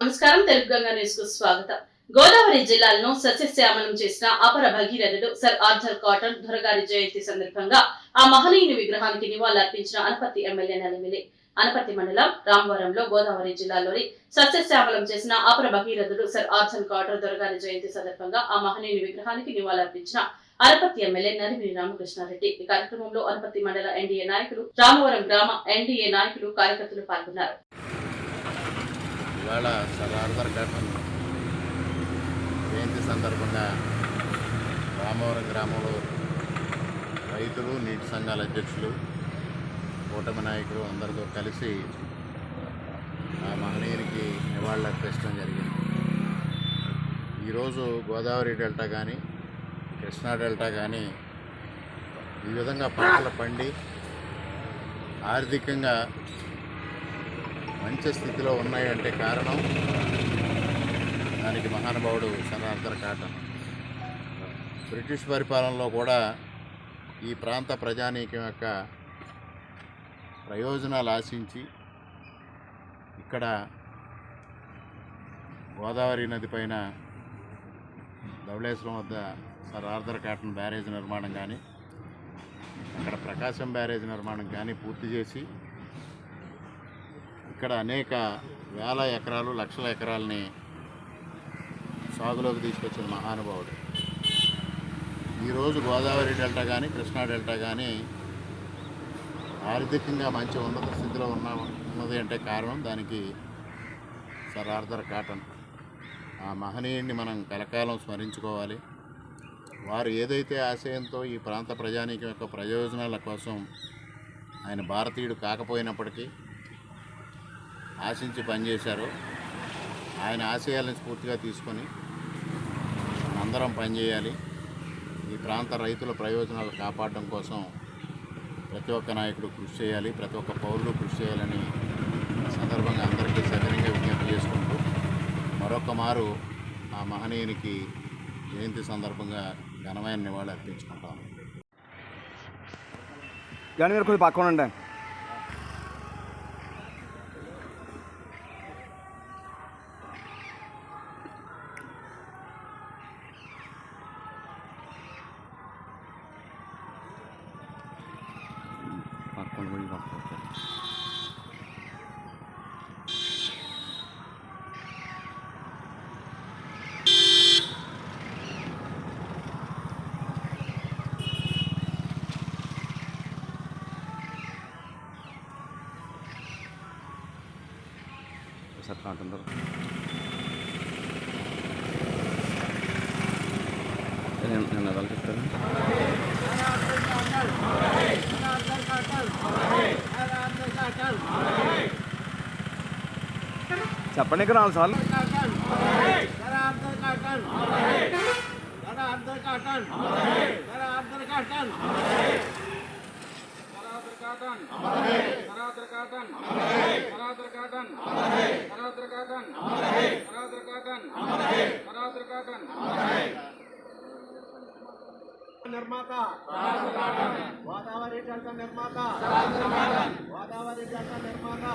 నమస్కారం తెలుగు గంగా న్యూస్కు స్వాగతం. గోదావరి జిల్లాలను సస్యశ్యామలం చేసిన అపర భగీరథుడు సర్ ఆర్థర్ కాటన్ దొరగారి జయంతి సందర్భంగా ఆ మహనీయుని విగ్రహానికి నివాళులర్పించిన అనపత్తి ఎమ్మెల్యే నలిమిలి. అనపత్తి మండలం రామవరంలో గోదావరి జిల్లాలోని సస్యశ్యామలం చేసిన అపర భగీరథుడు సర్ ఆర్థర్ కాటన్ దొరగారి జయంతి సందర్భంగా ఆ మహనీయుని విగ్రహానికి నివాళులర్పించిన అనపత్తి ఎమ్మెల్యే నలిమిలి రామకృష్ణారెడ్డి. ఈ కార్యక్రమంలో అనపత్తి మండల ఎన్డీఏ నాయకులు రామవరం గ్రామ ఎన్డీఏ నాయకులు కార్యకర్తలు పాల్గొన్నారు. ఇవాళ సర్ ఆర్థర్ జయంతి సందర్భంగా రామవరం గ్రామంలో రైతులు నీటి సంఘాల అధ్యక్షులు కూటమి నాయకులు అందరితో కలిసి ఆ మహనీయునికి నివాళులర్పించడం జరిగింది. ఈరోజు గోదావరి డెల్టా కానీ కృష్ణా డెల్టా కానీ ఈ విధంగా పంటలు పండి ఆర్థికంగా మంచి స్థితిలో ఉన్నాయంటే కారణం దానికి మహానుభావుడు సర్ కాటన్ బ్రిటిష్ పరిపాలనలో కూడా ఈ ప్రాంత ప్రజానీకం యొక్క ప్రయోజనాలు ఆశించి ఇక్కడ గోదావరి నది పైన ధవళేశ్వరం వద్ద సర్ ఆర్థర్ కాటన్ బ్యారేజ్ నిర్మాణం కానీ అక్కడ ప్రకాశం బ్యారేజ్ నిర్మాణం కానీ పూర్తి చేసి ఇక్కడ అనేక వేల ఎకరాలు లక్షల ఎకరాలని సాగులోకి తీసుకొచ్చిన మహానుభావుడు. ఈరోజు గోదావరి డెల్టా కానీ కృష్ణా డెల్టా కానీ ఆర్థికంగా మంచి ఉన్నత స్థితిలో ఉన్న ఉన్నది అంటే కారణం దానికి సర్ ఆర్థర్ కాటన్ ఆ మహనీయుడిని మనం కలకాలం స్మరించుకోవాలి. వారు ఏదైతే ఆశయంతో ఈ ప్రాంత ప్రజానీకం యొక్క ప్రయోజనాల కోసం ఆయన భారతీయుడు కాకపోయినప్పటికీ ఆశించి పనిచేశారో. ఆయన ఆశయాలను స్ఫూర్తిగా తీసుకొని అందరం పనిచేయాలి. ఈ ప్రాంత రైతుల ప్రయోజనాలు కాపాడడం కోసం ప్రతి ఒక్క నాయకుడు కృషి చేయాలి. ప్రతి ఒక్క పౌరుడు కృషి చేయాలని సందర్భంగా అందరికీ సగనంగా విజ్ఞప్తి చేసుకుంటూ మరొక మారు ఆ మహనీయునికి జయంతి సందర్భంగా ఘనమైన నివాళి అర్పించుకుంటాం జాని గారు పక్కన ఉండండి. పక్కన పోయి పక్కన సార్ కాంటుంటారు నేను నేను ఎవరు చెప్తాను చెప్పండి ఇక్కడ నాలుగు సార్లు నిర్మాత గోదావరి డెల్టా నిర్మాత గోదావరి డెల్టా నిర్మాత